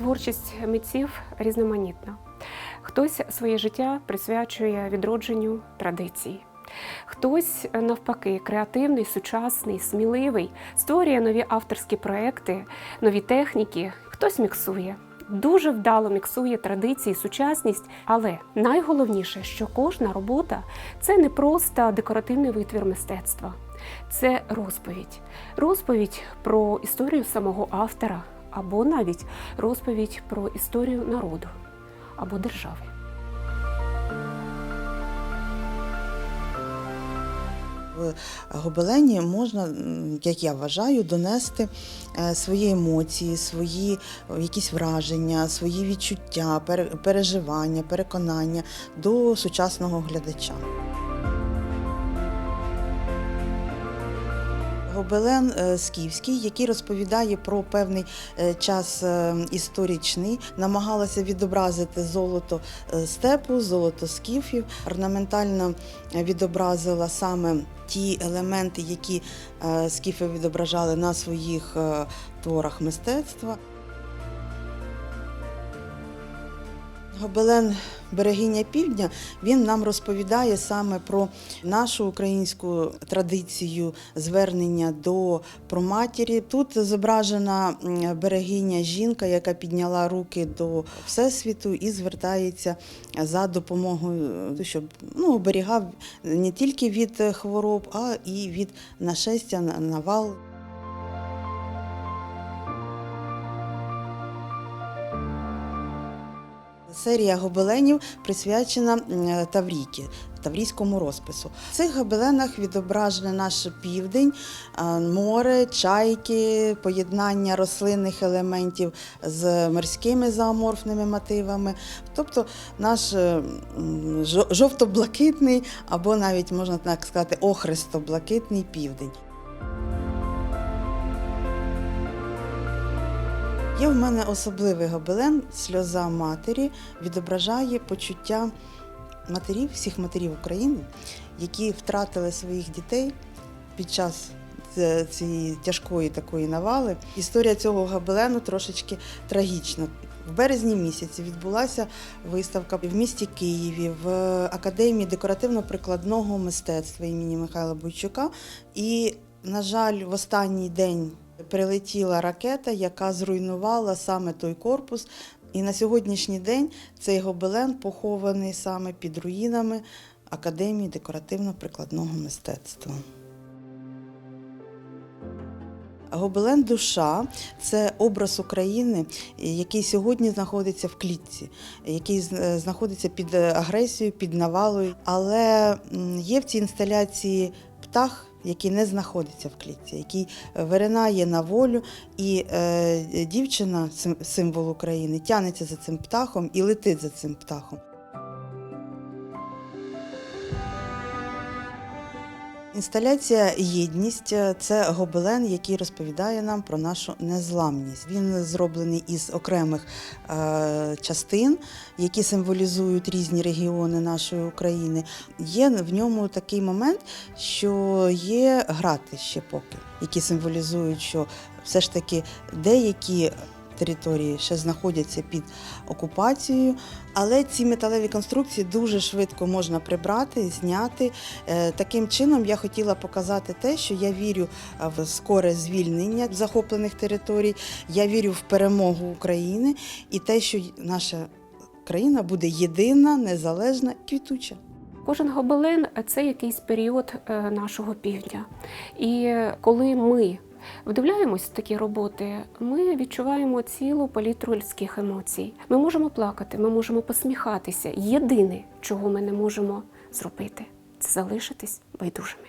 Творчість митців різноманітна. Хтось своє життя присвячує відродженню традицій. Хтось навпаки креативний, сучасний, сміливий, створює нові авторські проекти, нові техніки, хтось міксує. Дуже вдало міксує традиції, сучасність, але найголовніше, що кожна робота це не просто декоративний витвір мистецтва, це розповідь. Розповідь про історію самого автора, або навіть розповідь про історію народу або держави. В гобелені можна, як я вважаю, донести е, свої емоції, свої е, якісь враження, свої відчуття, пере- переживання, переконання до сучасного глядача. Гобелен е, скіфський, який розповідає про певний е, час е, історичний, намагалася відобразити золото степу, золото скіфів, орнаментально відобразила саме ті елементи, які скіфи відображали на своїх творах мистецтва. Гобелен Берегиня Півдня він нам розповідає саме про нашу українську традицію звернення до проматері. Тут зображена берегиня жінка, яка підняла руки до Всесвіту і звертається за допомогою, щоб ну, оберігав не тільки від хвороб, а і від нашестя на- навал. Серія гобеленів присвячена Таврійки, таврійському розпису. В цих гобеленах відображений наш південь, море, чайки, поєднання рослинних елементів з морськими зооморфними мотивами. Тобто наш е, жо- жовто-блакитний або навіть можна так сказати охристо-блакитний південь. Є в мене особливий гобелен Сльоза матері відображає почуття матерів, всіх матерів України, які втратили своїх дітей під час цієї тяжкої такої навали. Історія цього гобелену трошечки трагічна. В березні місяці відбулася виставка в місті Києві в Академії декоративно-прикладного мистецтва імені Михайла Бойчука. І, на жаль, в останній день прилетіла ракета, яка зруйнувала саме той корпус. І на сьогоднішній день цей гобелен похований саме під руїнами Академії декоративно-прикладного мистецтва. Гобелен душа це образ України, який сьогодні знаходиться в клітці, який е, знаходиться під агресією, під навалою. Але є в цій інсталяції птах, який не знаходиться в клітці, який е, виринає на волю, і е, дівчина, символ України, тягнеться за цим птахом і летить за цим птахом. Інсталяція Єдність це гобелен, який розповідає нам про нашу незламність. Він зроблений із окремих е, частин, які символізують різні регіони нашої України. Є в ньому такий момент, що є грати ще поки, які символізують, що все ж таки деякі. Території ще знаходяться під окупацією, але ці металеві конструкції дуже швидко можна прибрати, зняти. Е, Таким чином я хотіла показати те, що я вірю е, в скоре звільнення захоплених територій, я вірю в перемогу України і те, що наша країна буде єдина, незалежна, квітуча. Кожен гобелен це якийсь період е, нашого півдня. І коли ми вдивляємось такі роботи, ми відчуваємо цілу палітру людських емоцій. Ми можемо плакати, ми можемо посміхатися. Єдине, чого ми не можемо зробити, це залишитись байдужими.